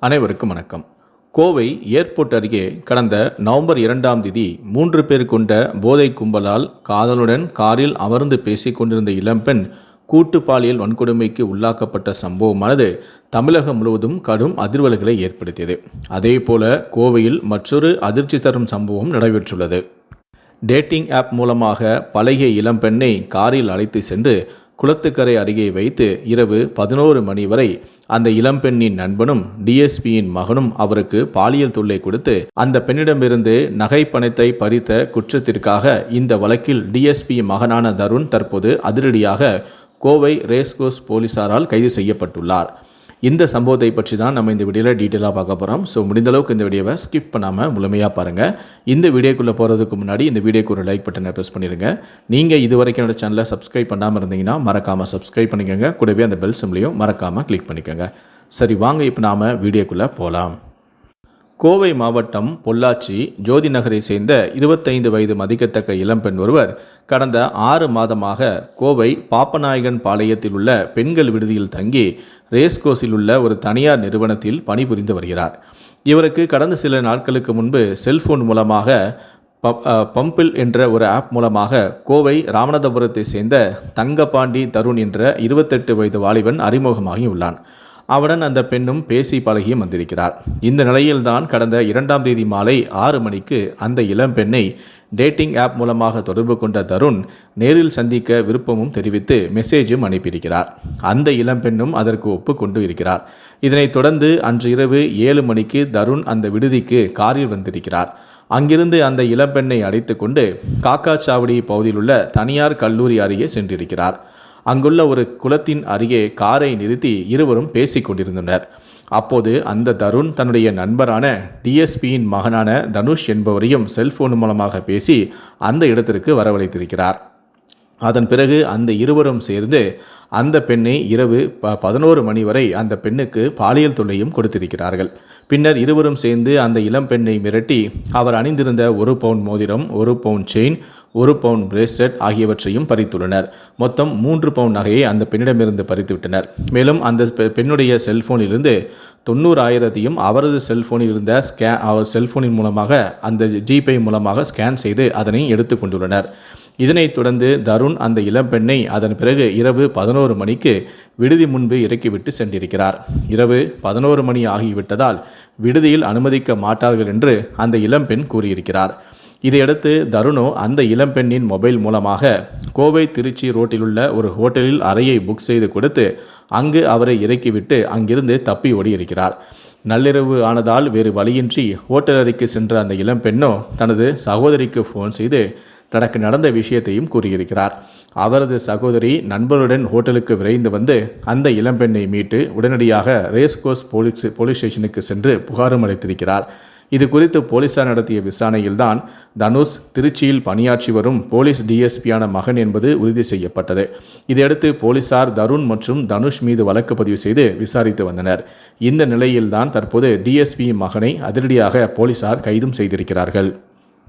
அனைவருக்கும் வணக்கம். கோவை ஏர்போர்ட் அருகே கடந்த நவம்பர் இரண்டாம் தேதி மூன்று பேர் கொண்ட போதை கும்பலால் காதலுடன் காரில் அமர்ந்து பேசிக் கொண்டிருந்த இளம்பெண் கூட்டு பாலியல் வன்கொடுமைக்கு உள்ளாக்கப்பட்ட சம்பவமானது தமிழகம் முழுவதும் கடும் அதிர்வலைகளை ஏற்படுத்தியது. அதேபோல கோவையில் மற்றொரு அதிர்ச்சி தரும் சம்பவம் நடைபெற்றுள்ளது. டேட்டிங் ஆப் மூலமாக பழகிய இளம்பெண்ணை காரில் அழைத்து சென்று குளத்துக்கரை அருகே வைத்து இரவு பதினோரு மணி வரை அந்த இளம்பெண்ணின் நண்பனும் டிஎஸ்பியின் மகனும் அவருக்கு பாலியல் தொல்லை கொடுத்து அந்த பெண்ணிடமிருந்து நகை பணத்தை பறித்த குற்றத்திற்காக இந்த வழக்கில் டிஎஸ்பி மகனான தருண் தற்போது அதிரடியாக கோவை ரேஸ்கோஸ் போலீசாரால் கைது செய்யப்பட்டுள்ளார். இந்த சம்பவத்தை பற்றி தான் நம்ம இந்த வீடியோவில் டீட்டெயிலாக பார்க்க போகிறோம் ஸோ முடிந்தளவுக்கு இந்த வீடியோவை ஸ்கிப் பண்ணாமல் முழுமையாக பாருங்கள் இந்த வீடியோக்குள்ளே போகிறதுக்கு முன்னாடி இந்த வீடியோக்கு ஒரு லைக் பட்டனை ப்ரெஸ் பண்ணிடுங்க நீங்கள் இது வரைக்கும் என்னோட சேனலை சப்ஸ்கிரைப் பண்ணாமல் இருந்தீங்கன்னா மறக்காமல் சப்ஸ்கிரைப் பண்ணிக்கோங்க. கூடவே அந்த பெல் சிம்லையும் மறக்காமல் கிளிக் பண்ணிக்கோங்க. சரி வாங்க இப்போ நாம் வீடியோக்குள்ளே போகலாம் கோவை மாவட்டம் பொள்ளாச்சி ஜோதி நகரை சேர்ந்த இருபத்தைந்து வயது மதிக்கத்தக்க இளம்பெண் ஒருவர் கடந்த ஆறு மாதமாக கோவை பாப்பநாயகன் பாளையத்தில் உள்ள பெண்கள் விடுதியில் தங்கி ரேஸ்கோஸில் உள்ள ஒரு தனியார் நிறுவனத்தில் பணிபுரிந்து வருகிறார். இவருக்கு கடந்த சில நாட்களுக்கு முன்பு செல்போன் மூலமாக ப- பம்பிள் என்ற ஒரு ஆப் மூலமாக கோவை ராமநாதபுரத்தை சேர்ந்த தங்கபாண்டி தருண் என்ற இருபத்தெட்டு வயது வாலிபன் அறிமுகமாகி அவருடன் அந்த பெண்ணும் பேசி பழகியும் வந்திருக்கிறார். இந்த நிலையில்தான் கடந்த இரண்டாம் தேதி மாலை ஆறு மணிக்கு அந்த இளம் பெண்ணை டேட்டிங் ஆப் மூலமாக தொடர்பு கொண்ட தருண் நேரில் சந்திக்க விருப்பமும் தெரிவித்து மெசேஜும் அனுப்பியிருக்கிறார். அந்த இளம்பெண்ணும் அதற்கு ஒப்புக்கொண்டு இருக்கிறார். இதனைத் தொடர்ந்து அன்று இரவு ஏழு மணிக்கு தருண் அந்த விடுதிக்கு காரில் வந்திருக்கிறார். அங்கிருந்து அந்த இளம்பெண்ணை அடைத்து கொண்டு காக்காச்சாவடி பகுதியில் உள்ள தனியார் கல்லூரி அருகே சென்றிருக்கிறார். அங்குள்ள ஒரு குளத்தின் அருகே காரை நிறுத்தி இருவரும் பேசிக் கொண்டிருந்தனர். அப்போது அந்த தருண் தன்னுடைய நண்பரான டிஎஸ்பியின் மகனான தனுஷ் என்பவரையும் செல்போன் மூலமாக பேசி அந்த இடத்திற்கு வரவழைத்திருக்கிறார். அதன் பிறகு அந்த இருவரும் சேர்ந்து அந்த பெண்ணை இரவு ப பதினோரு மணி வரை அந்த பெண்ணுக்கு பாலியல் தொல்லையும் கொடுத்திருக்கிறார்கள். பின்னர் இருவரும் சேர்ந்து அந்த இளம் பெண்ணை மிரட்டி அவர் அணிந்திருந்த ஒரு பவுன் மோதிரம் ஒரு பவுன் செயின் ஒரு பவுன் பிரேஸ்லெட் ஆகியவற்றையும் பறித்துள்ளனர். மொத்தம் மூன்று பவுன் நகையை அந்த பெண்ணிடமிருந்து பறித்துவிட்டனர். மேலும் அந்த பெண்ணுடைய செல்போனிலிருந்து தொண்ணூறு ஆயிரத்தையும் அவரது செல்போனில் இருந்த ஸ்கே அவர் செல்போனின் மூலமாக அந்த ஜிபே மூலமாக ஸ்கேன் செய்து அதனை எடுத்துக்கொண்டுள்ளனர் இதனைத் தொடர்ந்து தருண் அந்த இளம்பெண்ணை அதன் பிறகு இரவு பதினோரு மணிக்கு விடுதி முன்பு இறக்கிவிட்டு சென்றிருக்கிறார். இரவு பதினோரு மணி ஆகிவிட்டதால் விடுதியில் அனுமதிக்க மாட்டார்கள் என்று அந்த இளம்பெண் கூறியிருக்கிறார். இதையடுத்து தருணோ அந்த இளம்பெண்ணின் மொபைல் மூலமாக கோவை திருச்சி ரோட்டில் உள்ள ஒரு ஹோட்டலில் அறையை புக் செய்து கொடுத்து அங்கு அவரை இறக்கிவிட்டு அங்கிருந்து தப்பி ஓடியிருக்கிறார். நள்ளிரவு ஆனதால் வேறு வழியின்றி ஹோட்டல் அறைக்கு சென்ற அந்த இளம்பெண்ணோ தனது சகோதரிக்கு ஃபோன் செய்து தனக்கு நடந்த விஷயத்தையும் கூறியிருக்கிறார். அவரது சகோதரி நண்பருடன் ஹோட்டலுக்கு விரைந்து வந்து அந்த இளம்பெண்ணை மீட்டு உடனடியாக ரேஸ்கோஸ் போலீஸ் போலீஸ் ஸ்டேஷனுக்கு சென்று புகாரும் அளித்திருக்கிறார். இது குறித்து போலீசார் நடத்திய விசாரணையில்தான் தனுஷ் திருச்சியில் பணியாற்றி வரும் போலீஸ் டிஎஸ்பியான மகன் என்பது உறுதி செய்யப்பட்டது. இதையடுத்து போலீசார் தருண் மற்றும் தனுஷ் மீது வழக்கு பதிவு செய்து விசாரித்து வந்தனர். இந்த நிலையில்தான் தற்போது டிஎஸ்பி மகனை அதிரடியாக போலீசார் கைதும் செய்திருக்கிறார்கள்.